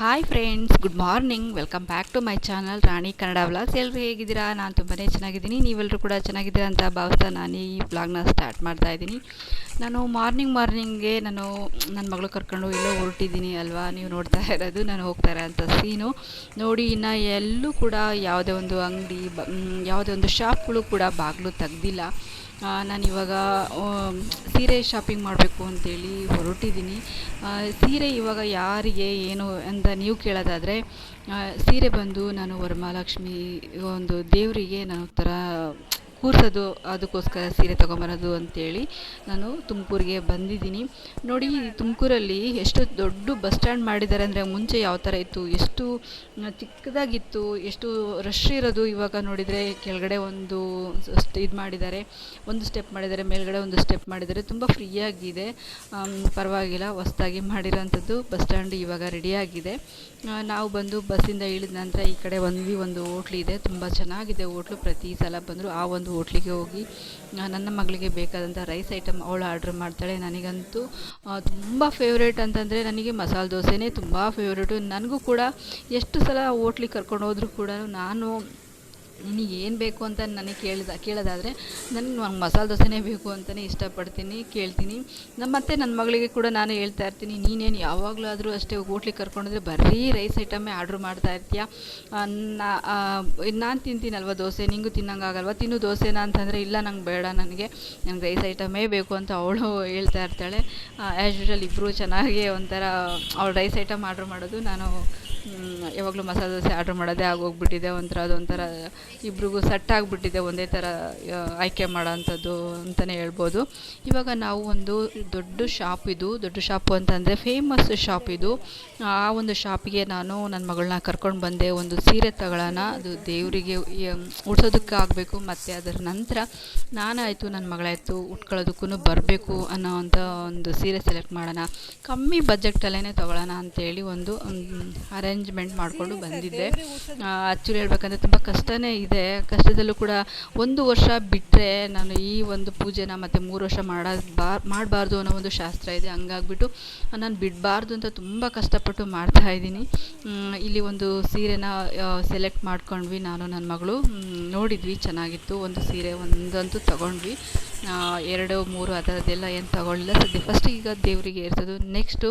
Hi friends good morning welcome back to my channel Rani Kannada vlogs ಎಲ್ಲರೂ ಹೇಗಿದ್ದೀರಾ? ನಾನು ತುಂಬಾ ಚೆನ್ನಾಗಿದ್ದೀನಿ. ನೀವೆಲ್ಲರೂ ಕೂಡ ಚೆನ್ನಾಗಿದ್ದೀರಾ ಅಂತ ಭಾವಿಸ್ತಾ ನಾನು ಈ ವ್ಲಾಗ್ನ ಸ್ಟಾರ್ಟ್ ಮಾಡ್ತಾ ಇದ್ದೀನಿ. ನಾನು ಮಾರ್ನಿಂಗ್ ಮಾರ್ನಿಂಗ್ಗೆ ನಾನು ನನ್ನ ಮಗಳು ಕರ್ಕೊಂಡು ಎಲ್ಲೋ ಹೊರಟಿದ್ದೀನಿ ಅಲ್ವಾ? ನೀವು ನೋಡ್ತಾ ಇರೋದು, ನಾನು ಹೋಗ್ತಾ ಇರೋಂಥ ಸೀನು ನೋಡಿ, ಇನ್ನು ಎಲ್ಲೂ ಕೂಡ ಯಾವುದೇ ಒಂದು ಅಂಗಡಿ ಯಾವುದೇ ಒಂದು ಶಾಪ್ಗಳು ಕೂಡ ಬಾಗಿಲು ತೆಗ್ದಿಲ್ಲ. ನಾನು ಇವಾಗ ಸೀರೆ ಶಾಪಿಂಗ್ ಮಾಡಬೇಕು ಅಂತೇಳಿ ಹೊರಟಿದ್ದೀನಿ ಸೀರೆ ಇವಾಗ ಯಾರಿಗೆ ಏನು ಅಂತ ನೀವು ಕೇಳೋದಾದರೆ ಸೀರೆ ಬಂದು ನಾನು ವರಮಹಾಲಕ್ಷ್ಮಿ ಒಂದು ದೇವರಿಗೆ ನಾನು ಥರ ಕೂರಿಸೋದು ಅದಕ್ಕೋಸ್ಕರ ಸೀರೆ ತೊಗೊಂಬರೋದು ಅಂತೇಳಿ ನಾನು ತುಮಕೂರಿಗೆ ಬಂದಿದ್ದೀನಿ. ನೋಡಿ, ತುಮಕೂರಲ್ಲಿ ಎಷ್ಟು ದೊಡ್ಡ ಬಸ್ ಸ್ಟ್ಯಾಂಡ್ ಮಾಡಿದ್ದಾರೆ ಅಂದರೆ ಮುಂಚೆ ಯಾವ ಥರ ಇತ್ತು? ಎಷ್ಟು ಚಿಕ್ಕದಾಗಿತ್ತು? ಎಷ್ಟು ರಶ್ ಇರೋದು ಇವಾಗ ನೋಡಿದರೆ ಕೆಳಗಡೆ ಒಂದು ಇದು ಮಾಡಿದ್ದಾರೆ. ಒಂದು ಸ್ಟೆಪ್ ಮಾಡಿದ್ದಾರೆ, ಮೇಲ್ಗಡೆ ಒಂದು ಸ್ಟೆಪ್ ಮಾಡಿದ್ದಾರೆ. ತುಂಬ ಫ್ರೀಯಾಗಿದೆ. ಪರವಾಗಿಲ್ಲ, ಹೊಸ್ದಾಗಿ ಮಾಡಿರೋವಂಥದ್ದು ಬಸ್ ಸ್ಟ್ಯಾಂಡ್ ಇವಾಗ ರೆಡಿಯಾಗಿದೆ ನಾವು ಬಂದು ಬಸ್ಸಿಂದ ಇಳಿದ ನಂತರ ಈ ಕಡೆ ಬಂದ್ವಿ ಒಂದು ಹೋಟ್ಲಿದೆ ತುಂಬ ಚೆನ್ನಾಗಿದೆ ಹೋಟ್ಲು. ಪ್ರತಿ ಸಲ ಬಂದರೂ ಆ ಒಂದು ಹೋಟ್ಲಿಗೆ ಹೋಗಿ ನನ್ನ ಮಗಳಿಗೆ ಬೇಕಾದಂಥ ರೈಸ್ ಐಟಮ್ ಅವಳು ಆರ್ಡ್ರ್ ಮಾಡ್ತಾಳೆ. ನನಗಂತೂ ತುಂಬ ಫೇವ್ರೇಟ್ ಅಂತಂದರೆ ನನಗೆ ಮಸಾಲೆ ದೋಸೆನೇ ತುಂಬ ಫೇವ್ರೇಟು ನನಗೂ ಕೂಡ ಎಷ್ಟು ಸಲ ಹೋಟ್ಲಿಗೆ ಕರ್ಕೊಂಡು ಹೋದರೂ ಕೂಡ ನಾನು ನಿನಗೆ ಏನು ಬೇಕು ಅಂತ ನನಗೆ ಕೇಳಿದ, ಕೇಳೋದಾದರೆ ನನಗೆ ಮಸಾಲೆ ದೋಸೆನೇ ಬೇಕು ಅಂತಲೇ ಇಷ್ಟಪಡ್ತೀನಿ, ಕೇಳ್ತೀನಿ. ನಮ್ಮ ಮತ್ತೆ ನನ್ನ ಮಗಳಿಗೆ ಕೂಡ ನಾನು ಹೇಳ್ತಾ ಇರ್ತೀನಿ, ನೀನೇನು ಯಾವಾಗಲೂ ಆದರೂ ಅಷ್ಟೇ ಹೋಟ್ಲಿಗೆ ಕರ್ಕೊಂಡಿದ್ರೆ ಬರೀ ರೈಸ್ ಐಟಮೇ ಆರ್ಡ್ರ್ ಮಾಡ್ತಾ ಇರ್ತೀಯ? ನಾನು ತಿಂತೀನಲ್ವ ದೋಸೆ? ನಿಂಗೂ ತಿನ್ನಂಗಾಗಲ್ವ ತಿನ್ನು ದೋಸೆನಾ ಅಂತಂದರೆ ಇಲ್ಲ, ನಂಗೆ ಬೇಡ ನನಗೆ. ನನಗೆ ರೈಸ್ ಐಟಮೇ ಬೇಕು ಅಂತ ಅವಳು ಹೇಳ್ತಾ ಇರ್ತಾಳೆ. ಆ್ಯಸ್ ಯೂಶಲ್ ಇಬ್ಬರು ಚೆನ್ನಾಗಿ ಒಂಥರ, ಅವಳು ರೈಸ್ ಐಟಮ್ ಆರ್ಡ್ರ್ ಮಾಡೋದು ನಾನು ಯಾವಾಗಲೂ ಮಸಾಲೆ ದೋಸೆ ಆರ್ಡ್ರ್ ಮಾಡೋದೇ ಆಗೋಗ್ಬಿಟ್ಟಿದೆ, ಒಂಥರ ಅದೊಂಥರ ಇಬ್ರಿಗೂ ಸೆಟ್ ಆಗಿಬಿಟ್ಟಿದೆ, ಒಂದೇ ಥರ ಆಯ್ಕೆ ಮಾಡೋ ಅಂಥದ್ದು ಅಂತಲೇ ಹೇಳ್ಬೋದು. ಇವಾಗ ನಾವು ಒಂದು ದೊಡ್ಡ ಶಾಪ್ ಇದು, ದೊಡ್ಡ ಶಾಪು ಅಂತಂದರೆ ಫೇಮಸ್ ಶಾಪ್ ಇದು. ಆ ಒಂದು ಶಾಪಿಗೆ ನಾನು ನನ್ನ ಮಗಳನ್ನ ಕರ್ಕೊಂಡು ಬಂದೆ, ಒಂದು ಸೀರೆ ತಗೊಳ್ಳೋಣ, ಅದು ದೇವರಿಗೆ ಉಡ್ಸೋದಕ್ಕೆ ಆಗಬೇಕು ಮತ್ತು ಅದರ ನಂತರ ನಾನಾಯಿತು, ನನ್ನ ಮಗಳಾಯಿತು ಉಟ್ಕೊಳ್ಳೋದಕ್ಕೂ ಬರಬೇಕು ಅನ್ನೋ ಒಂದು ಸೀರೆ ಸೆಲೆಕ್ಟ್ ಮಾಡೋಣ. ಕಮ್ಮಿ ಬಜೆಟಲ್ಲೇ ತೊಗೊಳ್ಳೋಣ ಅಂತೇಳಿ ಒಂದು ಅರೇಂಜ್ಮೆಂಟ್ ಮಾಡಿಕೊಂಡು ಬಂದಿದ್ದೆ. ಆ್ಯಕ್ಚುಲಿ ಹೇಳ್ಬೇಕಂದ್ರೆ ತುಂಬ ಕಷ್ಟನೇ ಇದೆ. ಕಷ್ಟದಲ್ಲೂ ಕೂಡ ಒಂದು ವರ್ಷ ಬಿಟ್ಟರೆ ನಾನು ಈ ಒಂದು ಪೂಜೆನ ಮತ್ತು ಮೂರು ವರ್ಷ ಮಾಡ ಮಾಡಬಾರ್ದು ಅನ್ನೋ ಒಂದು ಶಾಸ್ತ್ರ ಇದೆ. ಹಂಗಾಗ್ಬಿಟ್ಟು ನಾನು ಬಿಡಬಾರ್ದು ಅಂತ ತುಂಬ ಕಷ್ಟಪಟ್ಟು ಮಾಡ್ತಾ ಇದ್ದೀನಿ. ಇಲ್ಲಿ ಒಂದು ಸೀರೆನ ಸೆಲೆಕ್ಟ್ ಮಾಡ್ಕೊಂಡ್ವಿ ನಾನು ನನ್ನ ಮಗಳು. ನೋಡಿದ್ವಿ ಚೆನ್ನಾಗಿತ್ತು. ಒಂದು ಸೀರೆ ಒಂದಂತೂ ತಗೊಂಡ್ವಿ. ಎರಡು, ಮೂರು ಆ ಥರದ್ದೆಲ್ಲ ಏನು ತಗೊಳ್ಳಿಲ್ಲ. ಸದ್ಯ ಫಸ್ಟ್ ಈಗ ದೇವರಿಗೆ ಏರಿಸೋದು. ನೆಕ್ಸ್ಟು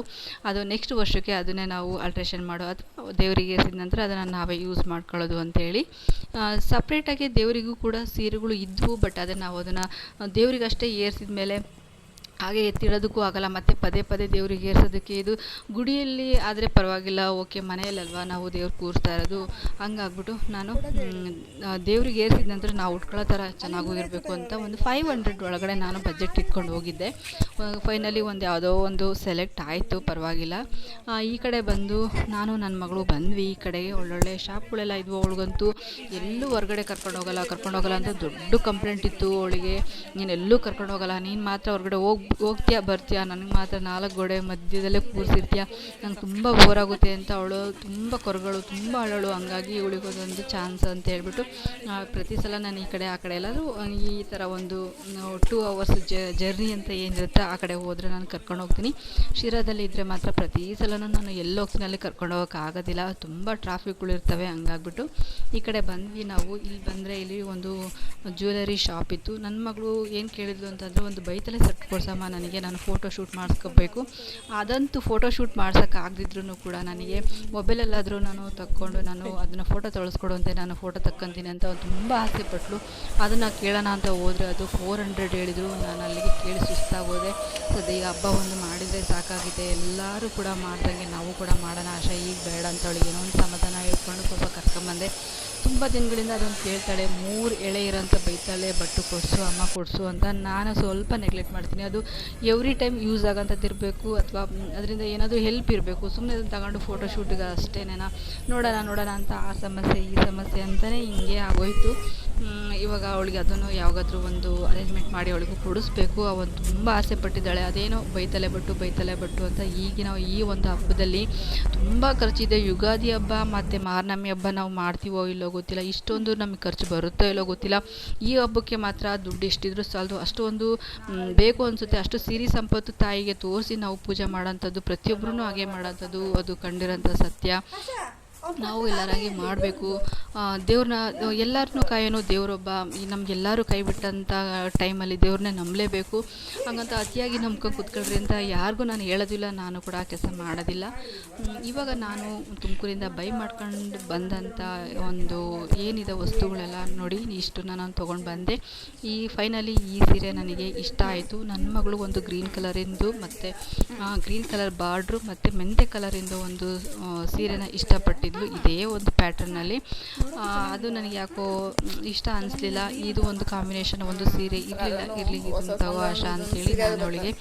ಅದು ನೆಕ್ಸ್ಟ್ ವರ್ಷಕ್ಕೆ ಅದನ್ನೇ ನಾವು ಆಲ್ಟ್ರೇಷನ್ ಮಾಡೋ ಅಥವಾ ದೇವರಿಗೆ ಏರಿಸಿದ ನಂತರ ಅದನ್ನು ನಾವೇ ಯೂಸ್ ಮಾಡ್ಕೊಳ್ಳೋದು ಅಂತೇಳಿ. ಸಪ್ರೇಟಾಗಿ ದೇವರಿಗೂ ಕೂಡ ಸೀರೆಗಳು ಇದ್ವು ಬಟ್ ಅದನ್ನು ನಾವು ಅದನ್ನು ದೇವರಿಗಷ್ಟೇ ಏರಿಸಿದ ಮೇಲೆ ಹಾಗೆ ಎತ್ತಿಡೋದಕ್ಕೂ ಆಗಲ್ಲ, ಮತ್ತು ಪದೇ ಪದೇ ದೇವರಿಗೆ ಏರ್ಸೋದಕ್ಕೆ ಇದು ಗುಡಿಯಲ್ಲಿ ಆದರೆ ಪರವಾಗಿಲ್ಲ, ಓಕೆ, ಮನೆಯಲ್ಲಲ್ವಾ ನಾವು ದೇವ್ರು ಕೂರಿಸ್ತಾ ಇರೋದು? ಹಂಗಾಗ್ಬಿಟ್ಟು ನಾನು ದೇವ್ರಿಗೆ ಏರ್ಸಿದ ನಂತರ ನಾವು ಉಟ್ಕೊಳ್ಳೋ ಥರ ಇರಬೇಕು ಅಂತ ಒಂದು ಫೈವ್ ಹಂಡ್ರೆಡ್ ಒಳಗಡೆ ನಾನು ಬಜೆಟ್ ಇಟ್ಕೊಂಡು ಹೋಗಿದ್ದೆ. ಫೈನಲಿ ಒಂದು ಯಾವುದೋ ಒಂದು ಸೆಲೆಕ್ಟ್ ಆಯಿತು, ಪರವಾಗಿಲ್ಲ. ಈ ಕಡೆ ಬಂದು ನಾನು ನನ್ನ ಮಗಳು ಬಂದ್ವಿ, ಈ ಕಡೆಗೆ ಒಳ್ಳೊಳ್ಳೆ ಶಾಪ್ಗಳೆಲ್ಲ ಇದ್ವು ಅವಳಿಗಂತೂ. ಎಲ್ಲೂ ಹೊರಗಡೆ ಕರ್ಕೊಂಡು ಹೋಗಲ್ಲ ಕರ್ಕೊಂಡು ಹೋಗಲ್ಲ ಅಂತ ದೊಡ್ಡ ಕಂಪ್ಲೇಂಟ್ ಇತ್ತು ಅವಳಿಗೆ. ನೀನು ಎಲ್ಲೂ ಕರ್ಕೊಂಡು ಹೋಗಲ್ಲ, ನೀನು ಮಾತ್ರ ಹೊರಗಡೆ ಹೋಗಿ ಹೋಗ್ತೀಯಾ, ಬರ್ತೀಯಾ? ನನಗೆ ಮಾತ್ರ ನಾಲ್ಕು ಗೋಡೆ ಮಧ್ಯದಲ್ಲೇ ಕೂರಿಸಿರ್ತೀಯ? ನಂಗೆ ತುಂಬ ಬೋರಾಗುತ್ತೆ ಅಂತ ಅವಳು ತುಂಬ ಕೊರಗಳು, ತುಂಬ ಅಳಳು ಹಂಗಾಗಿ ಇವಳಿಗೆ ಅದೊಂದು ಚಾನ್ಸ್ ಅಂತ ಹೇಳ್ಬಿಟ್ಟು ಪ್ರತಿ ಸಲ ನಾನು ಈ ಕಡೆ, ಆ ಕಡೆ ಎಲ್ಲಾದರೂ ಈ ಥರ ಒಂದು ಟೂ ಅವರ್ಸ್ ಜರ್ನಿ ಅಂತ ಏನಿರುತ್ತೆ ಆ ಕಡೆ ಹೋದರೆ ನಾನು ಕರ್ಕೊಂಡು ಹೋಗ್ತೀನಿ. ಶಿರಾದಲ್ಲಿ ಇದ್ದರೆ ಮಾತ್ರ ಪ್ರತಿ ಸಲನೂ ನಾನು ಎಲ್ಲಿ ಕರ್ಕೊಂಡು ಹೋಗೋಕ್ಕಾಗೋದಿಲ್ಲ ತುಂಬ ಟ್ರಾಫಿಕ್ಗಳಿರ್ತವೆ ಹಂಗಾಗ್ಬಿಟ್ಟು. ಈ ಕಡೆ ಬಂದ್ವಿ ನಾವು. ಇಲ್ಲಿ ಬಂದರೆ ಇಲ್ಲಿ ಒಂದು ಜ್ಯುವೆಲರಿ ಶಾಪ್ ಇತ್ತು. ನನ್ನ ಮಗಳು ಏನು ಕೇಳಿದ್ಲು ಅಂತಂದರೆ ಒಂದು ಬೈತಲೆ ಸೆಟ್ ಕೊಡ್ಸಮ್ಮ ನನಗೆ ನಾನು ಫೋಟೋ ಶೂಟ್ ಮಾಡ್ಸ್ಕೊಬೇಕು. ಅದಂತೂ ಫೋಟೋ ಶೂಟ್ ಮಾಡ್ಸೋಕ್ಕಾಗದಿದ್ರೂ ಕೂಡ ನನಗೆ ಮೊಬೈಲಲ್ಲಾದರೂ ನಾನು ತಕ್ಕೊಂಡು ನಾನು ಅದನ್ನು ಫೋಟೋ ತೊಳಸ್ಕೊಡುವಂತೆ ನಾನು ಫೋಟೋ ತಕ್ಕಂತೀನಿ ಅಂತ ತುಂಬ ಆಸೆ ಅದನ್ನು ಕೇಳೋಣ ಅಂತ ಹೋದರೆ ಅದು ಫೋರ್ ಹಂಡ್ರೆಡ್ ಹೇಳಿದರು. ನಾನು ಅಲ್ಲಿಗೆ ಕೇಳಿ ಸುಸ್ತಾಗೋದೆ ಸದ್ಯ ಈಗ ಹಬ್ಬ ಒಂದು ಮಾಡಿದರೆ ಸಾಕಾಗಿದೆ. ಎಲ್ಲರೂ ಕೂಡ ಮಾಡ್ದಂಗೆ ನಾವು ಕೂಡ ಮಾಡೋಣ. ಆಶಾ, ಈಗ ಬೇಡ ಅಂತ ಅವಳಿಗೆ ಏನೋ ಒಂದು ಸಮಾಧಾನ ಹೇಳ್ಕೊಂಡು ಸ್ವಲ್ಪ ಕರ್ಕೊಂಬಂದೆ. ತುಂಬ ದಿನಗಳಿಂದ ಅದೊಂದು ಕೇಳ್ತಾಳೆ, ಮೂರು ಎಳೆ ಇರೋಂಥ ಬೈತಾಳೆ, ಬಟ್ಟು ಕೊಡಿಸು, ಅಮ್ಮ ಕೊಡಿಸು ಅಂತ ನಾನು ಸ್ವಲ್ಪ ನೆಗ್ಲೆಕ್ಟ್ ಮಾಡ್ತೀನಿ. ಅದು ಎವ್ರಿ ಟೈಮ್ ಯೂಸ್ ಆಗೋಂಥದ್ದು ಇರಬೇಕು ಅಥವಾ ಅದರಿಂದ ಏನಾದರೂ ಹೆಲ್ಪ್ ಇರಬೇಕು. ಸುಮ್ಮನೆ ಅದನ್ನು ತಗೊಂಡು ಫೋಟೋ ಶೂಟಿಗೆ ಅಷ್ಟೇನೇನ ನೋಡೋಣ ನೋಡೋಣ ಅಂತ ಆ ಸಮಸ್ಯೆ, ಈ ಸಮಸ್ಯೆ ಅಂತಲೇ ಹಿಂಗೆ ಆಗೋಯ್ತು. ಇವಾಗ ಅವಳಿಗೆ ಅದನ್ನು ಯಾವಾಗಾದ್ರೂ ಒಂದು ಅರೇಂಜ್ಮೆಂಟ್ ಮಾಡಿ ಅವಳಿಗೂ ಕೊಡಿಸ್ಬೇಕು. ಅವನು ತುಂಬ ಆಸೆ ಪಟ್ಟಿದ್ದಾಳೆ. ಅದೇನೋ ಬೈತಲೆ ಬಟ್ಟು ಬೈತಲೆ ಬಟ್ಟು ಅಂತ ಈಗಿನ ಈ ಒಂದು ಹಬ್ಬದಲ್ಲಿ ತುಂಬ ಖರ್ಚಿದೆ. ಯುಗಾದಿ ಹಬ್ಬ ಮತ್ತು ಮಾರ್ನಮಿ ಹಬ್ಬ ನಾವು ಮಾಡ್ತೀವೋ ಇಲ್ಲೋ ಗೊತ್ತಿಲ್ಲ. ಇಷ್ಟೊಂದು ನಮಗೆ ಖರ್ಚು ಬರುತ್ತೋ ಇಲ್ಲೋ ಗೊತ್ತಿಲ್ಲ. ಈ ಹಬ್ಬಕ್ಕೆ ಮಾತ್ರ ದುಡ್ಡು ಎಷ್ಟಿದ್ರೂ ಸಾಲದು. ಅಷ್ಟೊಂದು ಬೇಕು ಅನಿಸುತ್ತೆ. ಅಷ್ಟು ಸಿರಿ ಸಂಪತ್ತು ತಾಯಿಗೆ ತೋರಿಸಿ ನಾವು ಪೂಜೆ ಮಾಡೋಂಥದ್ದು ಪ್ರತಿಯೊಬ್ಬರೂ ಹಾಗೆ ಮಾಡೋಂಥದ್ದು ಅದು ಕಂಡಿರೋಂಥ ಸತ್ಯ. ನಾವು ಎಲ್ಲರಾಗಿ ಮಾಡಬೇಕು. ದೇವ್ರನ್ನ ಎಲ್ಲರನ್ನೂ ಕಾಯೋನು ದೇವರೊಬ್ಬ. ಈ ನಮಗೆಲ್ಲರೂ ಕೈ ಬಿಟ್ಟಂಥ ಟೈಮಲ್ಲಿ ದೇವ್ರನ್ನೇ ನಂಬಲೇಬೇಕು. ಹಂಗಂತ ಅತಿಯಾಗಿ ನಂಬ್ಕೊಂಡು ಕೂತ್ಕೊಳ್ರಿ ಅಂತ ಯಾರಿಗೂ ನಾನು ಹೇಳೋದಿಲ್ಲ, ನಾನು ಕೂಡ ಆ ಕೆಲಸ ಮಾಡೋದಿಲ್ಲ. ಇವಾಗ ನಾನು ತುಮಕೂರಿಂದ ಬೈ ಮಾಡ್ಕೊಂಡು ಬಂದಂಥ ಒಂದು ಏನಿದೆ ವಸ್ತುಗಳೆಲ್ಲ ನೋಡಿ ಇಷ್ಟು ನಾನು ತೊಗೊಂಡು ಬಂದೆ. ಈ ಫೈನಲಿ ಈ ಸೀರೆ ನನಗೆ ಇಷ್ಟ ಆಯಿತು. ನನ್ನ ಮಗಳು ಒಂದು ಗ್ರೀನ್ ಕಲರಿಂದು ಮತ್ತು ಗ್ರೀನ್ ಕಲರ್ ಬಾರ್ಡ್ರು ಮತ್ತು ಮೆಂತೆ ಕಲರಿಂದು ಒಂದು ಸೀರೆನ ಸೀರೆನ ಇಷ್ಟಪಟ್ಟಿದ್ಲು ಇದೇ ಒಂದು ಪ್ಯಾಟರ್ನಲ್ಲಿ ಅದು ನನಗೆ ಯಾಕೋ ಇಷ್ಟ ಅನಿಸ್ಲಿಲ್ಲ. ಇದು ಒಂದು ಕಾಂಬಿನೇಷನ್ ಒಂದು ಸೀರೆ ಇರಲಿಲ್ಲ ಇರಲಿ ಇದನ್ನು ತಗೋ ಅಂತೇಳಿ ನಾನು ಅವಳಿಗೆ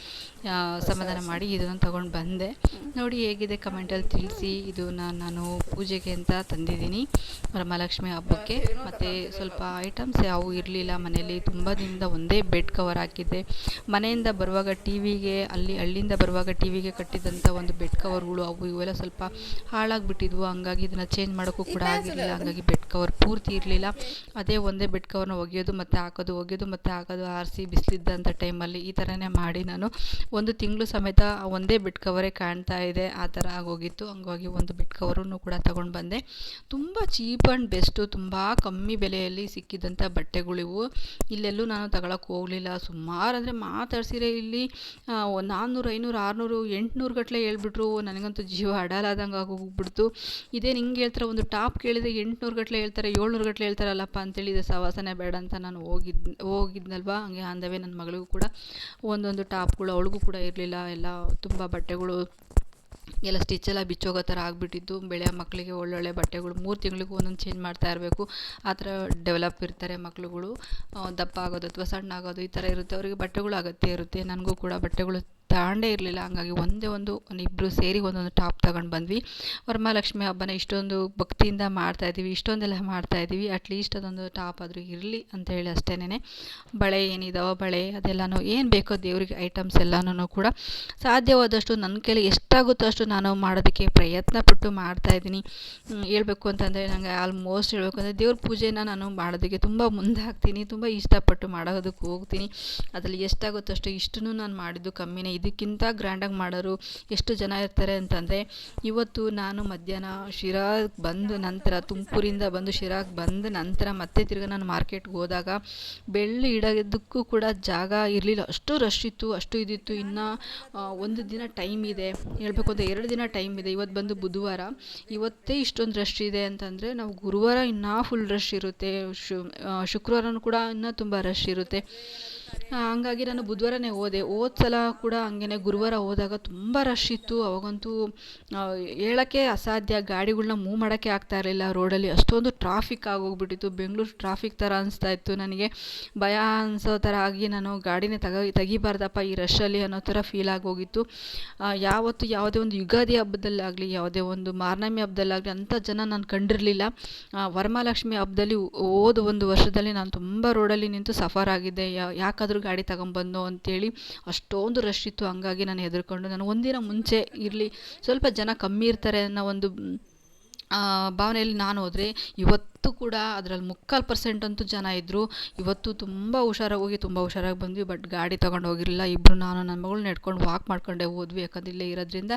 ಸಮಾಧಾನ ಮಾಡಿ ಇದನ್ನು ತಗೊಂಡು ಬಂದೆ. ನೋಡಿ ಹೇಗಿದೆ ಕಮೆಂಟಲ್ಲಿ ತಿಳಿಸಿ. ಇದು ನಾನು ಪೂಜೆಗೆ ಅಂತ ತಂದಿದ್ದೀನಿ. ಬ್ರಹ್ಮಲಕ್ಷ್ಮಿ ಹಬ್ಬಕ್ಕೆ. ಮತ್ತು ಸ್ವಲ್ಪ ಐಟಮ್ಸ್ ಯಾವುವು ಇರಲಿಲ್ಲ. ಮನೆಯಲ್ಲಿ ತುಂಬ ದಿನದಿಂದ ಒಂದೇ ಬೆಡ್ ಕವರ್ ಹಾಕಿದ್ದೆ. ಮನೆಯಿಂದ ಬರುವಾಗ ಟಿ ವಿಗೆ ಅಲ್ಲಿ, ಹಳ್ಳಿಯಿಂದ ಬರುವಾಗ ಟಿ ವಿಗೆ ಕಟ್ಟಿದಂಥ ಒಂದು ಬೆಡ್ ಕವರ್ಗಳು ಅವು ಇವೆಲ್ಲ ಸ್ವಲ್ಪ ಹಾಳಾಗಿಬಿಟ್ಟಿದ್ವು. ಹಂಗಾಗಿ ಇದನ್ನು ಚೇಂಜ್ ಮಾಡೋಕ್ಕೂ ಕೂಡ ಆಗಿರಲಿಲ್ಲ. ಹಾಗಾಗಿ ಬೆಡ್ ಕವರ್ ಪೂರ್ತಿ ಇರಲಿಲ್ಲ. ಅದೇ ಒಂದೇ ಬೆಡ್ ಕವರ್ನ ಒಗೆಯೋದು ಮತ್ತು ಹಾಕೋದು ಒಗೆಯೋದು ಮತ್ತು ಹಾಕೋದು ಆರಿಸಿ ಬಿಸಿಲಿದ್ದಂಥ ಟೈಮಲ್ಲಿ ಈ ಥರನೇ ಮಾಡಿ ನಾನು. ಒಂದು ತಿಂಗಳು ಸಮೇತ ಒಂದೇ ಬೆಡ್ ಕವರೇ ಕಾಣ್ತಾ ಇದೆ ಆ ಥರ ಆಗೋಗಿತ್ತು. ಹಂಗಾಗಿ ಒಂದು ಬೆಡ್ ಕವರನ್ನು ಕೂಡ ತಗೊಂಡು ಬಂದೆ. ತುಂಬ ಚೀಪ್ ಆ್ಯಂಡ್ ಬೆಸ್ಟು ತುಂಬ ಕಮ್ಮಿ ಬೆಲೆಯಲ್ಲಿ ಸಿಕ್ಕಿದಂಥ ಬಟ್ಟೆಗಳಿವು ಇಲ್ಲೆಲ್ಲೂ ನಾನು ತಗೊಳಕ್ಕೆ ಹೋಗಲಿಲ್ಲ. ಸುಮಾರು ಅಂದರೆ ಮಾತಾಡ್ಸಿರೇ ಇಲ್ಲಿ ಒಂದು ನಾನ್ನೂರು ಐನೂರು ಆರುನೂರು ಎಂಟುನೂರು ಗಟ್ಟಲೆ ಹೇಳ್ಬಿಟ್ರು. ನನಗಂತೂ ಜೀವ ಅಡಲಾದಂಗೆ ಆಗೋಗ್ಬಿಡ್ತು. ಇದೇ ಹಿಂಗೆ ಹೇಳ್ತಾರೆ, ಒಂದು ಟಾಪ್ ಕೇಳಿದರೆ ಎಂಟುನೂರು ಗಟ್ಟಲೆ ಹೇಳ್ತಾರೆ, ಏಳ್ನೂರು ಗಟ್ಟಲೆ ಹೇಳ್ತಾರಲ್ಲಪ್ಪ ಅಂತೇಳಿ ಇದು ಸವಾಸನೆ ಬೇಡ ಅಂತ ನಾನು ಹೋಗಿದ್, ಹೋಗಿದ್ನಲ್ವಾ? ಹಂಗೆ ಅಂದವೇ ನನ್ನ ಮಗಳಿಗೂ ಕೂಡ ಒಂದೊಂದು ಟಾಪ್ಗಳು ಅವಳಿಗೂ ಕೂಡ ಇರಲಿಲ್ಲ. ಎಲ್ಲ ತುಂಬ ಬಟ್ಟೆಗಳು, ಎಲ್ಲ ಸ್ಟಿಚ್ ಎಲ್ಲ ಬಿಚ್ಚೋಗೋ ಥರ ಆಗಿಬಿಟ್ಟಿದ್ದು. ಬೆಳೆಯ ಮಕ್ಕಳಿಗೆ ಒಳ್ಳೊಳ್ಳೆ ಬಟ್ಟೆಗಳು, ಮೂರು ತಿಂಗಳಿಗೂ ಒಂದೊಂದು ಚೇಂಜ್ ಮಾಡ್ತಾ ಇರಬೇಕು. ಆ ಥರ ಡೆವಲಪ್ ಇರ್ತಾರೆ ಮಕ್ಕಳುಗಳು ದಪ್ಪ ಆಗೋದು ಅಥವಾ ಸಣ್ಣ ಆಗೋದು ಈ ಥರ ಇರುತ್ತೆ. ಅವರಿಗೆ ಬಟ್ಟೆಗಳು ಅಗತ್ಯ ಇರುತ್ತೆ. ನನಗೂ ಕೂಡ ಬಟ್ಟೆಗಳು ತಗೊಂಡೇ ಇರಲಿಲ್ಲ. ಹಂಗಾಗಿ ಒಂದೇ ಒಂದು ಇಬ್ಬರು ಸೇರಿ ಒಂದೊಂದು ಟಾಪ್ ತಗೊಂಡು ಬಂದ್ವಿ. ವರಮಹಾಲಕ್ಷ್ಮಿ ಹಬ್ಬನ ಇಷ್ಟೊಂದು ಭಕ್ತಿಯಿಂದ ಮಾಡ್ತಾ ಇದ್ದೀವಿ. ಇಷ್ಟೊಂದೆಲ್ಲ ಮಾಡ್ತಾ ಇದ್ದೀವಿ. ಅಟ್ಲೀಸ್ಟ್ ಅದೊಂದು ಟಾಪ್ ಆದರೂ ಇರಲಿ ಅಂತ ಹೇಳಿ ಅಷ್ಟೇನೆ ಬಳೆ ಏನಿದಾವ ಬಳೆ ಅದೆಲ್ಲನೂ ಏನು ಬೇಕೋ ದೇವರಿಗೆ ಐಟಮ್ಸ್ ಎಲ್ಲನೂ ಕೂಡ ಸಾಧ್ಯವಾದಷ್ಟು ನನ್ನ ಕೈಲಿ ಎಷ್ಟಾಗುತ್ತೋ ಅಷ್ಟು ನಾನು ಮಾಡೋದಕ್ಕೆ ಪ್ರಯತ್ನ ಪಟ್ಟು ಮಾಡ್ತಾ ಇದ್ದೀನಿ. ಹೇಳಬೇಕು ಅಂತಂದರೆ ನನಗೆ ಆಲ್ಮೋಸ್ಟ್ ಹೇಳಬೇಕು ಅಂದರೆ ದೇವ್ರ ಪೂಜೆನ ನಾನು ಮಾಡೋದಕ್ಕೆ ತುಂಬ ಮುಂದೆ ಹಾಕ್ತೀನಿ ತುಂಬ ಇಷ್ಟಪಟ್ಟು ಮಾಡೋದಕ್ಕೆ ಹೋಗ್ತೀನಿ. ಅದರಲ್ಲಿ ಎಷ್ಟಾಗುತ್ತೋ ಅಷ್ಟು ಇಷ್ಟನ್ನು ನಾನು ಮಾಡಿದ್ದು ಕಮ್ಮಿನೇ ಇದಕ್ಕಿಂತ ಗ್ರ್ಯಾಂಡಾಗಿ ಮಾಡೋರು ಎಷ್ಟು ಜನ ಇರ್ತಾರೆ ಅಂತಂದರೆ, ಇವತ್ತು ನಾನು ಮಧ್ಯಾಹ್ನ ಶಿರಾಗೆ ಬಂದ ನಂತರ, ತುಮಕೂರಿಂದ ಬಂದು ಶಿರಾಗೆ ಬಂದ ನಂತರ ಮತ್ತೆ ತಿರ್ಗಿ ನಾನು ಮಾರ್ಕೆಟ್ಗೆ ಹೋದಾಗ ಬೆಳ್ಳಿ ಇಡೋದಕ್ಕೂ ಕೂಡ ಜಾಗ ಇರಲಿಲ್ಲ. ಅಷ್ಟು ರಶ್ ಇತ್ತು, ಅಷ್ಟು ಇದಿತ್ತು. ಇನ್ನು ಒಂದು ದಿನ ಟೈಮ್ ಇದೆ. ಹೇಳಬೇಕು ಅಂದರೆ ಎರಡು ದಿನ ಟೈಮ್ ಇದೆ. ಇವತ್ತು ಬಂದು ಬುಧವಾರ. ಇವತ್ತೇ ಇಷ್ಟೊಂದು ರಶ್ ಇದೆ ಅಂತಂದರೆ ನಾವು ಗುರುವಾರ ಇನ್ನೂ ಫುಲ್ ರಶ್ ಇರುತ್ತೆ. ಶು ಶುಕ್ರವಾರನೂ ಕೂಡ ಇನ್ನೂ ತುಂಬ ರಶ್ ಇರುತ್ತೆ. ಹಂಗಾಗಿ ನಾನು ಬುಧವಾರನೇ ಹೋದೆ. ಹೋದ ಸಲ ಕೂಡ ಹಂಗೇ ಗುರುವಾರ ಹೋದಾಗ ತುಂಬ ರಶ್ ಇತ್ತು. ಅವಾಗಂತೂ ಹೇಳೋಕ್ಕೆ ಅಸಾಧ್ಯ. ಗಾಡಿಗಳನ್ನ ಮೂವ್ ಮಾಡೋಕ್ಕೆ ಆಗ್ತಾ ಇರಲಿಲ್ಲ. ರೋಡಲ್ಲಿ ಅಷ್ಟೊಂದು ಟ್ರಾಫಿಕ್ ಆಗೋಗ್ಬಿಟ್ಟಿತ್ತು. ಬೆಂಗಳೂರು ಟ್ರಾಫಿಕ್ ಥರ ಅನಿಸ್ತಾ ಇತ್ತು ನನಗೆ. ಭಯ ಅನಿಸೋ ಥರ ಆಗಿ ನಾನು ಗಾಡಿನೇ ತಗ, ತೆಗಿಬಾರ್ದಪ್ಪ ಈ ರಶಲ್ಲಿ ಅನ್ನೋ ಥರ ಫೀಲ್ ಆಗೋಗಿತ್ತು. ಯಾವತ್ತು ಯಾವುದೇ ಒಂದು ಯುಗಾದಿ ಹಬ್ಬದಲ್ಲಾಗಲಿ ಯಾವುದೇ ಒಂದು ಮಾರ್ನಮಿ ಹಬ್ಬದಲ್ಲಾಗಲಿ ಅಂಥ ಜನ ನಾನು ಕಂಡಿರಲಿಲ್ಲ. ವರಮಹಾಲಕ್ಷ್ಮಿ ಹಬ್ಬದಲ್ಲಿ ಹೋದ ಒಂದು ವರ್ಷದಲ್ಲಿ ನಾನು ತುಂಬ ರೋಡಲ್ಲಿ ನಿಂತು ಸಫರ್ ಆಗಿದ್ದೆ. ಯಾ ಯಾಕಾದರೂ ಗಾಡಿ ತಗೊಂಬಂದು ಅಂತೇಳಿ ಅಷ್ಟೊಂದು ರಶ್ ಇತ್ತು. ಹಂಗಾಗಿ ನಾನು ಹೆದರ್ಕೊಂಡು ನಾನು ಒಂದಿನ ಮುಂಚೆ ಇರಲಿ, ಸ್ವಲ್ಪ ಜನ ಕಮ್ಮಿ ಇರ್ತಾರೆ ಅನ್ನೋ ಒಂದು ಭಾವನೆಯಲ್ಲಿ ನಾನು ಹೋದರೆ ಇವತ್ತು ಕೂಡ ಅದರಲ್ಲಿ ಮುಕ್ಕಾಲು ಪರ್ಸೆಂಟ್ ಅಂತೂ ಜನ ಇದ್ದರು ಇವತ್ತು ತುಂಬ ಹುಷಾರಾಗಿ ಹೋಗಿ ತುಂಬ ಹುಷಾರಾಗಿ ಬಂದ್ವಿ ಬಟ್ ಗಾಡಿ ತೊಗೊಂಡು ಹೋಗಿರಲಿಲ್ಲ. ಇಬ್ಬರು ನಾನು ನನ್ನ ಮಗಳು ನೆಡ್ಕೊಂಡು ವಾಕ್ ಮಾಡ್ಕೊಂಡೇ ಹೋದ್ವಿ ಯಾಕಂದ್ರೆ ಇಲ್ಲೇ ಇರೋದ್ರಿಂದ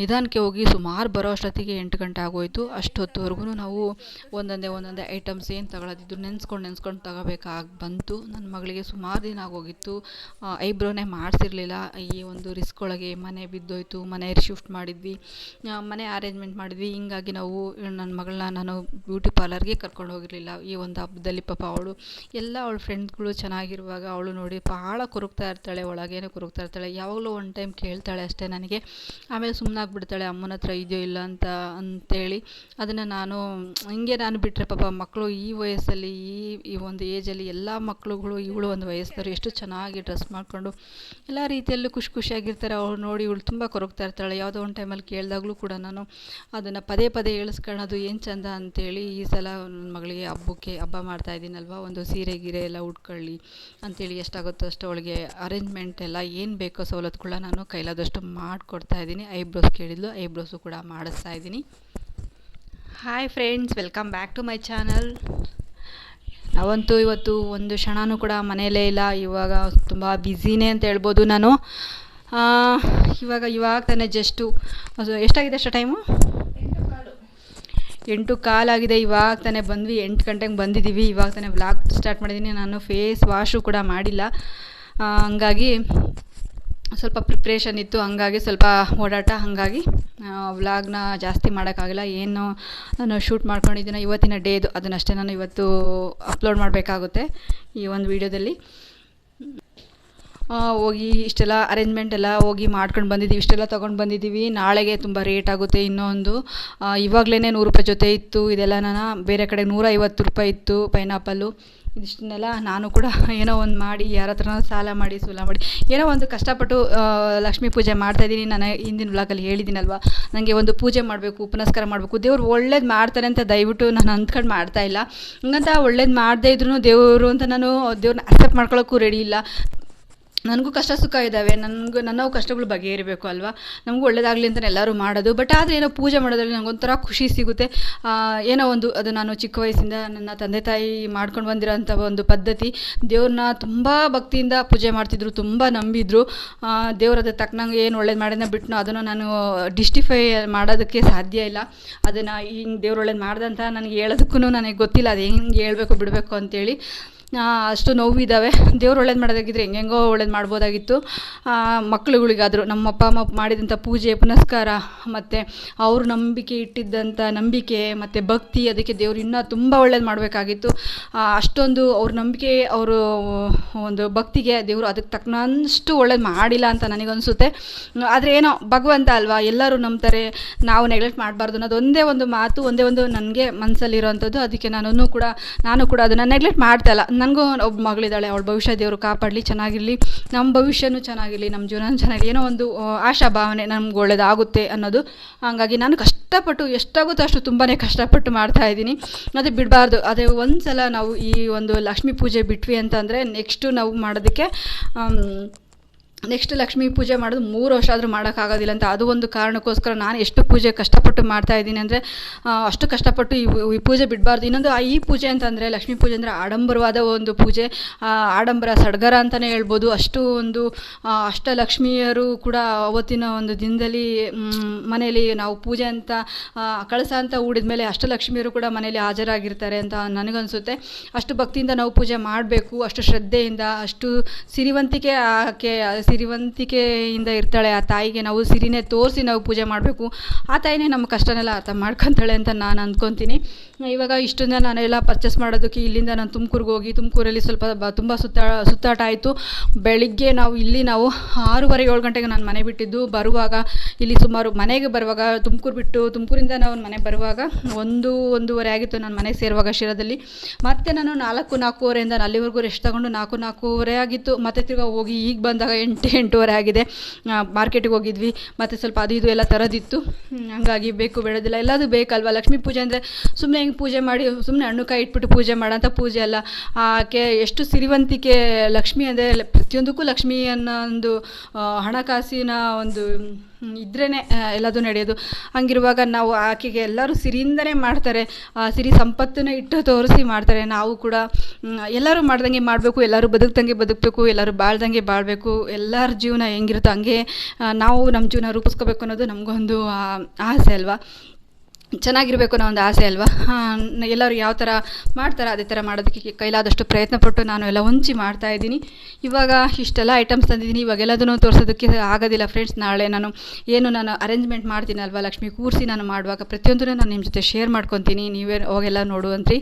ನಿಧಾನಕ್ಕೆ ಹೋಗಿ ಸುಮಾರು ಬರೋ ಅಷ್ಟೊತ್ತಿಗೆ ಎಂಟು ಗಂಟೆ ಆಗೋಯ್ತು. ಅಷ್ಟೊತ್ತುವರೆಗೂ ನಾವು ಒಂದೊಂದೇ ಒಂದೊಂದೇ ಐಟಮ್ಸ್ ಏನು ತಗೊಳ್ಳೋದಿದ್ರು ನೆನೆಸ್ಕೊಂಡು ನೆನೆಸ್ಕೊಂಡು ತಗೋಬೇಕಾಗಿ ಬಂತು. ನನ್ನ ಮಗಳಿಗೆ ಸುಮಾರು ದಿನ ಆಗೋಗಿತ್ತು. ಐಬ್ರೋನೇ ಮಾಡಿಸಿರ್ಲಿಲ್ಲ. ಈ ಒಂದು ರಿಸ್ಕ್ ಒಳಗೆ ಮನೆ ಬಿದ್ದೋಯ್ತು. ಮನೆ ಶಿಫ್ಟ್ ಮಾಡಿದ್ವಿ. ಮನೆ ಅರೇಂಜ್ಮೆಂಟ್ ಮಾಡಿದ್ವಿ. ಹಿಂಗಾಗಿ ನಾವು ನನ್ನ ಮಗಳನ್ನ ನಾನು ಬ್ಯೂಟಿ ಪಾರ್ಲರ್ಗೆ ಕರ್ಕೊಂಡು ಹೋಗಿರಲಿಲ್ಲ. ಈ ಒಂದು ಹಬ್ಬದಲ್ಲಿ ಪಾಪ ಅವಳು, ಎಲ್ಲ ಅವಳ ಫ್ರೆಂಡ್ಸ್ಗಳು ಚೆನ್ನಾಗಿರುವಾಗ ಅವಳು ನೋಡಿ ಭಾಳ ಕುರುಕ್ತಾ ಇರ್ತಾಳೆ, ಒಳಗೇನೆ ಕುರುಕ್ತಾ ಇರ್ತಾಳೆ. ಯಾವಾಗಲೂ ಒನ್ ಟೈಮ್ ಕೇಳ್ತಾಳೆ ಅಷ್ಟೇ ನನಗೆ. ಆಮೇಲೆ ಸುಮ್ಮನಾಗ್ಬಿಡ್ತಾಳೆ ಅಮ್ಮನ ಹತ್ರ ಇದೆಯೋ ಇಲ್ಲ ಅಂತ, ಅಂತೇಳಿ. ಅದನ್ನು ನಾನು, ಹಿಂಗೆ ನಾನು ಬಿಟ್ಟರೆ ಪಾಪ ಮಕ್ಕಳು ಈ ವಯಸ್ಸಲ್ಲಿ, ಈ ಈ ಒಂದು ಏಜಲ್ಲಿ ಎಲ್ಲ ಮಕ್ಕಳುಗಳು ಇವಳು ಒಂದು ವಯಸ್ಸಿನವರು ಎಷ್ಟು ಚೆನ್ನಾಗಿ ಡ್ರೆಸ್ ಮಾಡಿಕೊಂಡು ಎಲ್ಲ ರೀತಿಯಲ್ಲೂ ಖುಷಿ ಖುಷಿಯಾಗಿರ್ತಾರೆ. ಅವಳು ನೋಡಿ ಇವಳು ತುಂಬ ಕೊರಗ್ತಾ ಇರ್ತಾಳೆ. ಯಾವುದೋ ಒಂದು ಟೈಮಲ್ಲಿ ಕೇಳಿದಾಗಲೂ ಕೂಡ ನಾನು ಅದನ್ನು ಪದೇ ಪದೇ ಹೇಳಿಸ್ಕೊಳ್ಳೋದು ಏನು ಚಂದ ಅಂತೇಳಿ ಈ ಸಲ ನನ್ನ ಮಗಳಿಗೆ ಹಬ್ಬಕ್ಕೆ ಹಬ್ಬ ಮಾಡ್ತಾ ಇದ್ದೀನಲ್ವ? ಒಂದು ಸೀರೆ, ಗೀರೆ ಎಲ್ಲ ಉಟ್ಕೊಳ್ಳಿ ಅಂತೇಳಿ ಎಷ್ಟಾಗುತ್ತೋ ಅಷ್ಟು ಅವಳಿಗೆ ಅರೇಂಜ್ಮೆಂಟ್ ಎಲ್ಲ ಏನು ಬೇಕೋ ಸವಲತ್ತುಗಳನ್ನ ನಾನು ಕೈಲಾದಷ್ಟು ಮಾಡಿಕೊಡ್ತಾ ಇದ್ದೀನಿ. ಐಬ್ರೋಸ್ ಕೇಳಿದ್ಲು ಐಬ್ರೋಸು ಕೂಡ ಮಾಡಿಸ್ತಾ ಇದ್ದೀನಿ. Hi friends welcome back to my channel ನಾವಂತೂ ಇವತ್ತು ಒಂದು ಕ್ಷಣನೂ ಕೂಡ ಮನೆಯಲ್ಲೇ ಇಲ್ಲ. ಇವಾಗ ತುಂಬ ಬ್ಯುಸಿನೇ ಅಂತ ಹೇಳ್ಬೋದು ನಾನು. ಇವಾಗ ಇವಾಗ ತಾನೇ ಜಸ್ಟು ಎಷ್ಟಾಗಿದೆ ಅಷ್ಟು ಟೈಮು ಎಂಟು ಕಾಲಾಗಿದೆ ಇವಾಗ ತಾನೇ ಬಂದ್ವಿ, ಎಂಟು ಗಂಟೆಗೆ ಬಂದಿದ್ದೀವಿ, ಇವಾಗ ತಾನೇ ವ್ಲಾಗ್ ಸ್ಟಾರ್ಟ್ ಮಾಡಿದ್ದೀನಿ. ನಾನು ಫೇಸ್ ವಾಶು ಕೂಡ ಮಾಡಿಲ್ಲ. ಹಂಗಾಗಿ ಸ್ವಲ್ಪ ಪ್ರಿಪ್ರೇಷನ್ ಇತ್ತು, ಹಂಗಾಗಿ ಸ್ವಲ್ಪ ಓಡಾಟ, ಹಾಗಾಗಿ ವ್ಲಾಗ್ನ ಜಾಸ್ತಿ ಮಾಡೋಕ್ಕಾಗಿಲ್ಲ. ಏನು ನಾನು ಶೂಟ್ ಮಾಡ್ಕೊಂಡಿದ್ದೀನೋ ಇವತ್ತಿನ ಡೇದು ಅದನ್ನಷ್ಟೇ ನಾನು ಇವತ್ತು ಅಪ್ಲೋಡ್ ಮಾಡಬೇಕಾಗುತ್ತೆ ಈ ಒಂದು ವೀಡಿಯೋದಲ್ಲಿ ಹೋಗಿ ಇಷ್ಟೆಲ್ಲ ಅರೇಂಜ್ಮೆಂಟ್ ಎಲ್ಲ ಹೋಗಿ ಮಾಡ್ಕೊಂಡು ಬಂದಿದ್ದೀವಿ ಇಷ್ಟೆಲ್ಲ ತೊಗೊಂಡು ಬಂದಿದ್ದೀವಿ ನಾಳೆಗೆ ತುಂಬ ರೇಟ್ ಆಗುತ್ತೆ ಇನ್ನೊಂದು. ಇವಾಗಲೇ ನೂರು ರೂಪಾಯಿ ಜೊತೆ ಇತ್ತು. ಇದೆಲ್ಲ ನಾನು ಬೇರೆ ಕಡೆ ನೂರ ಐವತ್ತು ರೂಪಾಯಿ ಇತ್ತು ಪೈನಾಪಲ್ಲು ಇದಿಷ್ಟನ್ನೆಲ್ಲ ನಾನು ಕೂಡ ಏನೋ ಒಂದು ಮಾಡಿ, ಯಾರ ಹತ್ರನೋ ಸಾಲ ಮಾಡಿ, ಸೂಲ ಮಾಡಿ, ಏನೋ ಒಂದು ಕಷ್ಟಪಟ್ಟು ಲಕ್ಷ್ಮೀ ಪೂಜೆ ಮಾಡ್ತಾಯಿದ್ದೀನಿ ನಾನು ಹಿಂದಿನ ಬ್ಲಾಗಲ್ಲಿ ಹೇಳಿದ್ದೀನಲ್ವ? ನನಗೆ ಒಂದು ಪೂಜೆ ಮಾಡಬೇಕು ಪುನಸ್ಕಾರ ಮಾಡಬೇಕು. ದೇವ್ರು ಒಳ್ಳೇದು ಮಾಡ್ತಾರೆ ಅಂತ ದಯವಿಟ್ಟು ನಾನು ಅಂದ್ಕೊಂಡು ಮಾಡ್ತಾ ಇಲ್ಲ. ಹಂಗಂತ ಒಳ್ಳೇದು ಮಾಡದೇ ಇದ್ರೂ ದೇವರು ಅಂತ ನಾನು ದೇವ್ರನ್ನ ಅಕ್ಸೆಪ್ಟ್ ಮಾಡ್ಕೊಳ್ಳೋಕ್ಕೂ ರೆಡಿ ಇಲ್ಲ. ನನಗೂ ಕಷ್ಟ ಸುಖ ಇದ್ದಾವೆ ನನಗೂ ನನ್ನ ಕಷ್ಟಗಳು ಬಗೆಹರಿಬೇಕು ಅಲ್ವಾ? ನಮಗೂ ಒಳ್ಳೇದಾಗಲಿ ಅಂತಲೇ ಎಲ್ಲರೂ ಮಾಡೋದು. ಬಟ್ ಆದರೆ ಏನೋ ಪೂಜೆ ಮಾಡೋದ್ರಲ್ಲಿ ನನಗೊಂಥರ ಖುಷಿ ಸಿಗುತ್ತೆ. ಏನೋ ಒಂದು, ಅದು ನಾನು ಚಿಕ್ಕ ವಯಸ್ಸಿಂದ ನನ್ನ ತಂದೆ ತಾಯಿ ಮಾಡ್ಕೊಂಡು ಬಂದಿರೋಂಥ ಒಂದು ಪದ್ಧತಿ. ದೇವ್ರನ್ನ ತುಂಬ ಭಕ್ತಿಯಿಂದ ಪೂಜೆ ಮಾಡ್ತಿದ್ರು, ತುಂಬ ನಂಬಿದ್ರು. ದೇವ್ರ ಅದಕ್ಕೆ ತಕ್ಕನಂಗೆ ಏನು ಒಳ್ಳೇದು ಮಾಡೋದನ್ನ ಬಿಟ್ಟು ಅದನ್ನು ನಾನು ಡಿಸ್ಟಿಫೈ ಮಾಡೋದಕ್ಕೆ ಸಾಧ್ಯ ಇಲ್ಲ. ಅದನ್ನು ಹಿಂಗೆ ದೇವ್ರ ಒಳ್ಳೇದು ಮಾಡ್ದಂತ ನನಗೆ ಹೇಳೋದಕ್ಕೂ ನನಗೆ ಗೊತ್ತಿಲ್ಲ, ಅದು ಹೆಂಗೆ ಹೇಳಬೇಕು ಬಿಡಬೇಕು ಅಂತೇಳಿ. ಅಷ್ಟು ನೋವಿದ್ದಾವೆ ದೇವ್ರು ಒಳ್ಳೇದು ಮಾಡೋದಾಗಿದ್ರೆ ಹೆಂಗೆಂಗೋ ಒಳ್ಳೇದು ಮಾಡ್ಬೋದಾಗಿತ್ತು. ಮಕ್ಳುಗಳಿಗಾದ್ರು ನಮ್ಮ ಅಪ್ಪ ಅಮ್ಮ ಮಾಡಿದಂಥ ಪೂಜೆ, ಪುನಸ್ಕಾರ, ಮತ್ತು ಅವರು ನಂಬಿಕೆ ಇಟ್ಟಿದ್ದಂಥ ನಂಬಿಕೆ, ಮತ್ತು ಭಕ್ತಿ, ಅದಕ್ಕೆ ದೇವ್ರು ಇನ್ನೂ ತುಂಬ ಒಳ್ಳೇದು ಮಾಡಬೇಕಾಗಿತ್ತು. ಅಷ್ಟೊಂದು ಅವ್ರ ನಂಬಿಕೆ, ಅವರು ಒಂದು ಭಕ್ತಿಗೆ ದೇವರು ಅದಕ್ಕೆ ತಕ್ಕನಷ್ಟು ಒಳ್ಳೇದು ಮಾಡಿಲ್ಲ ಅಂತ ನನಗನ್ಸುತ್ತೆ. ಆದರೆ ಏನೋ ಭಗವಂತ ಅಲ್ವಾ, ಎಲ್ಲರೂ ನಂಬ್ತಾರೆ, ನಾವು ನೆಗ್ಲೆಕ್ಟ್ ಮಾಡಬಾರ್ದು ಅನ್ನೋದು ಒಂದೇ ಒಂದು ಮಾತು, ಒಂದೇ ಒಂದು ನನಗೆ ಮನಸ್ಸಲ್ಲಿರೋವಂಥದ್ದು ಅದಕ್ಕೆ ನಾನು ಕೂಡ ನಾನು ಕೂಡ ಅದನ್ನು ನೆಗ್ಲೆಕ್ಟ್ ಮಾಡ್ತಾ ಇಲ್ಲ. ನನಗೂ ಒಬ್ಬ ಮಗಳಿದ್ದಾಳೆ, ಅವಳ ಭವಿಷ್ಯ ದೇವರು ಕಾಪಾಡಲಿ, ಚೆನ್ನಾಗಿರಲಿ ನಮ್ಮ ಭವಿಷ್ಯನೂ ಚೆನ್ನಾಗಿರಲಿ ನಮ್ಮ ಜೀವನ ಚೆನ್ನಾಗಿರಲಿ, ಏನೋ ಒಂದು ಆಶಾ ಭಾವನೆ ನಮ್ಗೆ ಒಳ್ಳೇದಾಗುತ್ತೆ ಅನ್ನೋದು. ಹಾಗಾಗಿ ನಾನು ಕಷ್ಟಪಟ್ಟು ಎಷ್ಟಾಗುತ್ತೋ ಅಷ್ಟು ತುಂಬಾ ಕಷ್ಟಪಟ್ಟು ಮಾಡ್ತಾ ಇದ್ದೀನಿ. ಅದು ಬಿಡಬಾರ್ದು. ಅದೇ ಒಂದು ಸಲ ನಾವು ಈ ಒಂದು ಲಕ್ಷ್ಮೀ ಪೂಜೆ ಬಿಟ್ವಿ ಅಂತಂದರೆ ನೆಕ್ಸ್ಟು ನಾವು ಮಾಡೋದಕ್ಕೆ ನೆಕ್ಸ್ಟ್ ಲಕ್ಷ್ಮೀ ಪೂಜೆ ಮಾಡೋದು ಮೂರು ವರ್ಷ ಆದರೂ ಮಾಡೋಕ್ಕಾಗೋದಿಲ್ಲ ಅಂತ. ಅದು ಒಂದು ಕಾರಣಕ್ಕೋಸ್ಕರ ನಾನು ಎಷ್ಟು ಪೂಜೆ ಕಷ್ಟಪಟ್ಟು ಮಾಡ್ತಾ ಇದ್ದೀನಿ ಅಂದರೆ ಅಷ್ಟು ಕಷ್ಟಪಟ್ಟು ಈ ಪೂಜೆ ಬಿಡಬಾರ್ದು. ಇನ್ನೊಂದು ಈ ಪೂಜೆ ಅಂತಂದರೆ ಲಕ್ಷ್ಮೀ ಪೂಜೆ ಅಂದರೆ ಆಡಂಬರವಾದ ಒಂದು ಪೂಜೆ. ಆಡಂಬರ ಸಡಗರ ಅಂತಲೇ ಹೇಳ್ಬೋದು. ಅಷ್ಟು ಒಂದು ಅಷ್ಟ ಅಷ್ಟಲಕ್ಷ್ಮಿಯರು ಕೂಡ ಅವತ್ತಿನ ಒಂದು ದಿನದಲ್ಲಿ ಮನೆಯಲ್ಲಿ ನಾವು ಪೂಜೆ ಅಂತ ಕಳಸ ಅಂತ ಹೂಡಿದ ಮೇಲೆ ಅಷ್ಟಲಕ್ಷ್ಮಿಯರು ಕೂಡ ಮನೆಯಲ್ಲಿ ಹಾಜರಾಗಿರ್ತಾರೆ ಅಂತ ನನಗನ್ಸುತ್ತೆ. ಅಷ್ಟು ಭಕ್ತಿಯಿಂದ ನಾವು ಪೂಜೆ ಮಾಡಬೇಕು. ಅಷ್ಟು ಶ್ರದ್ಧೆಯಿಂದ, ಅಷ್ಟು ಸಿರಿವಂತಿಕೆ ಆಕೆ ಸಿರಿವಂತಿಕೆಯಿಂದ ಇರ್ತಾಳೆ. ಆ ತಾಯಿಗೆ ನಾವು ಸಿರಿನೇ ತೋರಿಸಿ ನಾವು ಪೂಜೆ ಮಾಡಬೇಕು. ಆ ತಾಯಿನೇ ನಮ್ಮ ಕಷ್ಟನೆಲ್ಲ ಅರ್ಥ ಮಾಡ್ಕೊತಾಳೆ ಅಂತ ನಾನು ಅಂದ್ಕೊತೀನಿ. ಇವಾಗ ಇಷ್ಟೊಂದ ನಾನೆಲ್ಲ ಪರ್ಚೇಸ್ ಮಾಡೋದಕ್ಕೆ ಇಲ್ಲಿಂದ ನಾನು ತುಮಕೂರಿಗೆ ಹೋಗಿ ತುಮಕೂರಲ್ಲಿ ಸ್ವಲ್ಪ ಬ, ತುಂಬ ಸುತ್ತಾ, ಸುತ್ತಾಟ ಆಯಿತು. ಬೆಳಿಗ್ಗೆ ನಾವು ಇಲ್ಲಿ ನಾವು ಆರೂವರೆ, ಏಳು ಗಂಟೆಗೆ ನಾನು ಮನೆ ಬಿಟ್ಟಿದ್ದು. ಬರುವಾಗ ಇಲ್ಲಿ ಸುಮಾರು ಮನೆಗೆ ಬರುವಾಗ ತುಮಕೂರು ಬಿಟ್ಟು ತುಮಕೂರಿಂದ ನಾವು ಮನೆ ಬರುವಾಗ ಒಂದು, ಒಂದೂವರೆ ಆಗಿತ್ತು ನಾನು ಮನೆಗೆ ಸೇರುವಾಗ ಶಿರದಲ್ಲಿ. ಮತ್ತೆ ನಾನು ನಾಲ್ಕು, ನಾಲ್ಕೂವರೆಯಿಂದ ಅಲ್ಲಿವರೆಗೂ ರೆಸ್ಟ್ ತಗೊಂಡು ನಾಲ್ಕು, ನಾಲ್ಕೂವರೆ ಆಗಿತ್ತು. ಮತ್ತೆ ತಿರ್ಗಿ ಹೋಗಿ ಈಗ ಬಂದಾಗ ಎಂಟು ಎಂಟೂವರೆ ಆಗಿದೆ. ಮಾರ್ಕೆಟಿಗೆ ಹೋಗಿದ್ವಿ. ಮತ್ತು ಸ್ವಲ್ಪ ಅದು ಇದು ಎಲ್ಲ ತರೋದಿತ್ತು. ಹಾಗಾಗಿ ಬೇಕು ಬೇಡೋದಿಲ್ಲ ಎಲ್ಲದೂ ಬೇಕಲ್ವ? ಲಕ್ಷ್ಮೀ ಪೂಜೆ ಅಂದರೆ ಸುಮ್ಮನೆ ಹೆಂಗೆ ಪೂಜೆ ಮಾಡಿ ಸುಮ್ಮನೆ ಹಣ್ಣು ಕಾಯಿ ಇಟ್ಬಿಟ್ಟು ಪೂಜೆ ಮಾಡೋಂಥ ಪೂಜೆ ಅಲ್ಲ. ಆಕೆ ಎಷ್ಟು ಸಿರಿವಂತಿಕೆ ಲಕ್ಷ್ಮಿ ಅಂದರೆ ಪ್ರತಿಯೊಂದಕ್ಕೂ ಲಕ್ಷ್ಮಿ ಅನ್ನೋ ಒಂದು ಹಣಕಾಸಿನ ಒಂದು ಇದ್ರೇ ಎಲ್ಲದೂ ನಡೆಯೋದು. ಹಂಗಿರುವಾಗ ನಾವು ಆಕೆಗೆ ಎಲ್ಲರೂ ಸಿರಿಯಿಂದನೇ ಮಾಡ್ತಾರೆ. ಸಿರಿ ಸಂಪತ್ತನ್ನು ಇಟ್ಟು ತೋರಿಸಿ ಮಾಡ್ತಾರೆ. ನಾವು ಕೂಡ ಎಲ್ಲರೂ ಮಾಡ್ದಂಗೆ ಮಾಡಬೇಕು. ಎಲ್ಲರೂ ಬದುಕ್ದಂಗೆ ಬದುಕಬೇಕು. ಎಲ್ಲರೂ ಬಾಳ್ದಂಗೆ ಬಾಳಬೇಕು. ಎಲ್ಲರ ಜೀವನ ಹೆಂಗಿರುತ್ತೋ ಹಂಗೆ ನಾವು ನಮ್ಮ ಜೀವನ ರೂಪಿಸ್ಕೋಬೇಕು ಅನ್ನೋದು ನಮಗೊಂದು ಆಸೆ ಅಲ್ವಾ? ಚೆನ್ನಾಗಿರಬೇಕು ಅನ್ನೋ ಒಂದು ಆಸೆ ಅಲ್ವಾ? ಎಲ್ಲರೂ ಯಾವ ಥರ ಮಾಡ್ತಾರೆ, ಅದೇ ಥರ ಮಾಡೋದಕ್ಕೆ ಕೈಲಾದಷ್ಟು ಪ್ರಯತ್ನ ಪಟ್ಟು ನಾನು ಎಲ್ಲ ಹೊಂಚಿ ಮಾಡ್ತಾ ಇದ್ದೀನಿ. ಇವಾಗ ಇಷ್ಟೆಲ್ಲ ಐಟಮ್ಸ್ ತಂದಿದ್ದೀನಿ. ಇವಾಗ ಇವಾಗೆಲ್ಲದನ್ನು ತೋರಿಸೋದಕ್ಕೆ ಆಗೋದಿಲ್ಲ ಫ್ರೆಂಡ್ಸ್ ನಾಳೆ ನಾನು ಏನು ನಾನು ಅರೇಂಜ್ಮೆಂಟ್ ಮಾಡ್ತೀನಿ ಅಲ್ವಾ? ಲಕ್ಷ್ಮಿ ಕೂರಿಸಿ ನಾನು ಮಾಡುವಾಗ ಪ್ರತಿಯೊಂದನ್ನು ನಾನು ನಿಮ್ಮ ಜೊತೆ ಶೇರ್ ಮಾಡ್ಕೊತೀನಿ. ನೀವೇ ಅವಾಗೆಲ್ಲ ನೋಡುವಂತ್ರಿ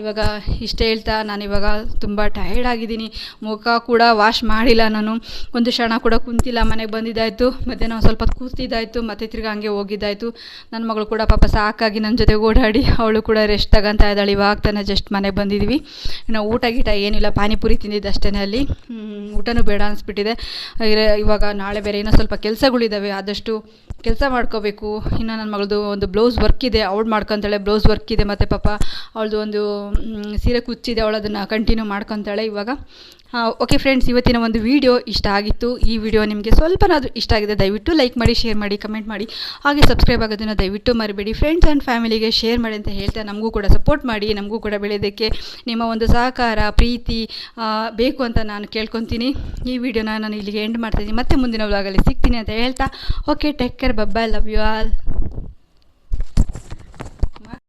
ಇವಾಗ ಇಷ್ಟೇ ಹೇಳ್ತಾ ನಾನು ಇವಾಗ ತುಂಬ ಟಯರ್ಡ್ ಆಗಿದ್ದೀನಿ. ಮುಖ ಕೂಡ ವಾಶ್ ಮಾಡಿಲ್ಲ ನಾನು. ಒಂದು ಕ್ಷಣ ಕೂಡ ಕುಂತಿಲ್ಲ. ಮನೆಗೆ ಬಂದಿದ್ದಾಯಿತು. ಮತ್ತು ನಾವು ಸ್ವಲ್ಪ ಕೂತಿದ್ದಾಯಿತು ಮತ್ತೆ ತಿರ್ಗಿ ಹಂಗೆ ಹೋಗಿದ್ದಾಯಿತು. ನನ್ನ ಮಗಳು ಕೂಡ ಪಾಪ ಸಾಕಾಗಿ ನನ್ನ ಜೊತೆ ಓಡಾಡಿ ಅವಳು ಕೂಡ ರೆಸ್ಟ್ ತಗೊಂತ ಇದ್ದಾಳೆ. ಇವಾಗ ತಾನೇ ಜಸ್ಟ್ ಮನೆಗೆ ಬಂದಿದ್ವಿ. ಇನ್ನು ಊಟ ಗೀಟ ಏನಿಲ್ಲ, ಪಾನಿಪುರಿ ತಿಂದಿದ್ದು ಅಷ್ಟೇ ಅಲ್ಲಿ. ಊಟನೂ ಬೇಡ ಅನಿಸ್ಬಿಟ್ಟಿದೆ. ಇವಾಗ ನಾಳೆ ಬೇರೆ ಏನೋ ಸ್ವಲ್ಪ ಕೆಲಸಗಳಿದ್ದಾವೆ ಆದಷ್ಟು ಕೆಲಸ ಮಾಡ್ಕೋಬೇಕು. ಇನ್ನು ನನ್ನ ಮಗಳದು ಒಂದು ಬ್ಲೌಸ್ ವರ್ಕ್ ಇದೆ, ಅವಳು ಮಾಡ್ಕೊತಾಳೆ, ಬ್ಲೌಸ್ ವರ್ಕ್ ಇದೆ, ಮತ್ತು ಪಾಪ ಅವಳದು ಒಂದು ಸೀರೆ ಕುಚ್ಚಿದೆ, ಅವಳು ಅದನ್ನು ಕಂಟಿನ್ಯೂ ಮಾಡ್ಕೊತಾಳೆ ಇವಾಗ. ಓಕೆ ಫ್ರೆಂಡ್ಸ್ ಇವತ್ತಿನ ಒಂದು ವಿಡಿಯೋ ಇಷ್ಟ ಆಗಿತ್ತು. ಈ ವಿಡಿಯೋ ನಿಮಗೆ ಸ್ವಲ್ಪನಾದರೂ ಇಷ್ಟ ಆಗಿದೆ ದಯವಿಟ್ಟು ಲೈಕ್ ಮಾಡಿ ಶೇರ್ ಮಾಡಿ ಕಮೆಂಟ್ ಮಾಡಿ. ಹಾಗೆ ಸಬ್ಸ್ಕ್ರೈಬ್ ಆಗೋದನ್ನು ದಯವಿಟ್ಟು ಮರಿಬೇಡಿ. ಫ್ರೆಂಡ್ಸ್ ಆ್ಯಂಡ್ ಫ್ಯಾಮಿಲಿಗೆ ಶೇರ್ ಮಾಡಿ ಅಂತ ಹೇಳ್ತಾ ನಮಗೂ ಕೂಡ ಸಪೋರ್ಟ್ ಮಾಡಿ, ನಮಗೂ ಕೂಡ ಬೆಳೆಯೋದಕ್ಕೆ ನಿಮ್ಮ ಒಂದು ಸಹಕಾರ, ಪ್ರೀತಿ ಬೇಕು ಅಂತ ನಾನು ಕೇಳ್ಕೊತೀನಿ. ಈ ವಿಡಿಯೋನ ನಾನು ಇಲ್ಲಿಗೆ ಎಂಡ್ ಮಾಡ್ತಾಯಿದ್ದೀನಿ ಮತ್ತೆ ಮುಂದಿನ ವ್ಲಾಗಲ್ಲಿ ಸಿಗ್ತೀನಿ ಅಂತ ಹೇಳ್ತಾ. Okay take care bye bye love you all.